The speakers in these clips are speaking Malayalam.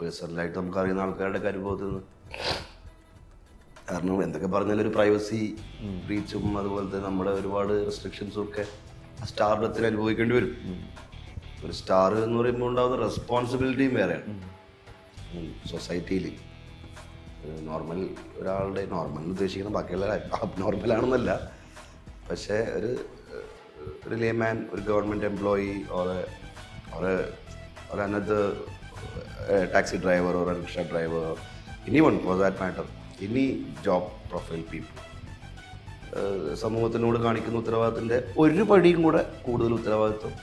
പേഴ്സണലായിട്ട് നമുക്ക് അറിയുന്ന ആൾക്കാരുടെ അനുഭവത്തിൽ നിന്ന് കാരണം എന്തൊക്കെ പറഞ്ഞാലും ഒരു പ്രൈവസി ബ്രീച്ചും അതുപോലെ തന്നെ നമ്മുടെ ഒരുപാട് റെസ്ട്രിക്ഷൻസും ഒക്കെ സ്റ്റാർഡത്തിൽ അനുഭവിക്കേണ്ടി വരും. ഒരു സ്റ്റാർ എന്ന് പറയുമ്പോൾ ഉണ്ടാകുന്ന റെസ്പോൺസിബിലിറ്റിയും വേറെയാണ്. സൊസൈറ്റിയിൽ നോർമൽ ഒരാളുടെ നോർമൽ ഉദ്ദേശിക്കുന്ന ബാക്കിയുള്ള നോർമൽ ആണെന്നല്ല. പക്ഷേ ഒരു ഒരു ലേമാൻ ഒരു government employee or or or taxi driver or rickshaw driver any one for that matter any job profile people സമൂഹത്തിനോട് കാണിക്കുന്ന ഉത്തരവാദിത്തത്തിന്റെ ഒരു പടിയും കൂടെ കൂടുതൽ ഉത്തരവാദിത്വം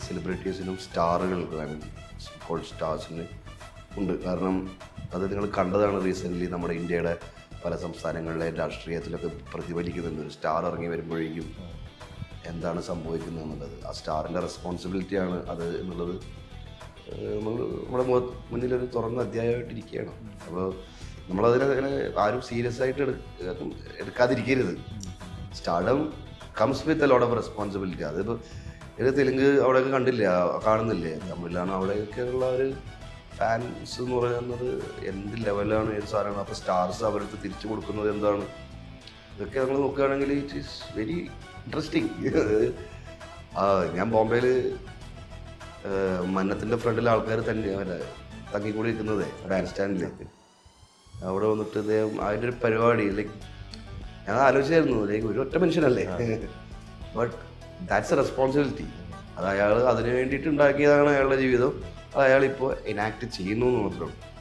സെലിബ്രിറ്റീസിനും സ്റ്റാറുകൾക്ക് ഐ മീൻ കോൾ സ്റ്റാർസിന് ഉണ്ട്. കാരണം അത് നിങ്ങൾ കണ്ടതാണ് റീസെന്റ്ലി നമ്മുടെ ഇന്ത്യയുടെ പല സംസ്ഥാനങ്ങളിലെ രാഷ്ട്രീയത്തിലൊക്കെ പ്രതിഫലിക്കുന്നുണ്ട് ഒരു സ്റ്റാർ ഇറങ്ങി വരുമ്പോഴേക്കും എന്താണ് സംഭവിക്കുന്നത് എന്നുള്ളത് ആ സ്റ്റാറിന്റെ റെസ്പോൺസിബിലിറ്റിയാണ് അത് എന്നുള്ളത് നമ്മൾ നമ്മുടെ മുന്നിലൊരു തുറന്ന അധ്യായമായിട്ടിരിക്കുകയാണ്. അപ്പോൾ നമ്മളതിനെ അങ്ങനെ ആരും സീരിയസ് ആയിട്ട് എടുക്കും എടുക്കാതിരിക്കരുത്. Stardom comes with lot of responsibility അതിപ്പോൾ ഇത് തെലുങ്ക് അവിടെയൊക്കെ കണ്ടില്ല? കാണുന്നില്ലേ? തമിഴിലാണ് അവിടെയൊക്കെ ഉള്ള ഒരു ഫാൻസ് എന്ന് പറയുന്നത് എന്ത് ലെവലാണ് ഏത് സാധനമാണ്? അപ്പോൾ സ്റ്റാർസ് അവർക്ക് തിരിച്ചു കൊടുക്കുന്നത് എന്താണ്? ഇതൊക്കെ നമ്മൾ നോക്കുകയാണെങ്കിൽ ഇറ്റ് ഈസ് വെരി ഇൻട്രസ്റ്റിംഗ് ഞാൻ ബോംബെയിൽ മന്നത്തിന്റെ ഫ്രണ്ടിൽ ആൾക്കാർ തന്നെ അല്ല തങ്ങിക്കൂടി നിൽക്കുന്നത് ബാൻഡ് സ്റ്റാൻഡിൽ അവിടെ വന്നിട്ട് ഇദ്ദേഹം അതിന്റെ ഒരു പരിപാടി ലൈക്ക് ഞാൻ ആലോചിച്ചായിരുന്നു ലൈക്ക് ഒരു ഒറ്റ മനുഷ്യനല്ലേ? ബട്ട് ദാറ്റ്സ് എ റെസ്പോൺസിബിലിറ്റി അത് അയാൾ അതിന് വേണ്ടിയിട്ട് ഉണ്ടാക്കിയതാണ് അയാളുടെ ജീവിതം. അത് അയാൾ ഇപ്പോൾ എനാക്ട് ചെയ്യുന്നു എന്ന് മാത്രമേ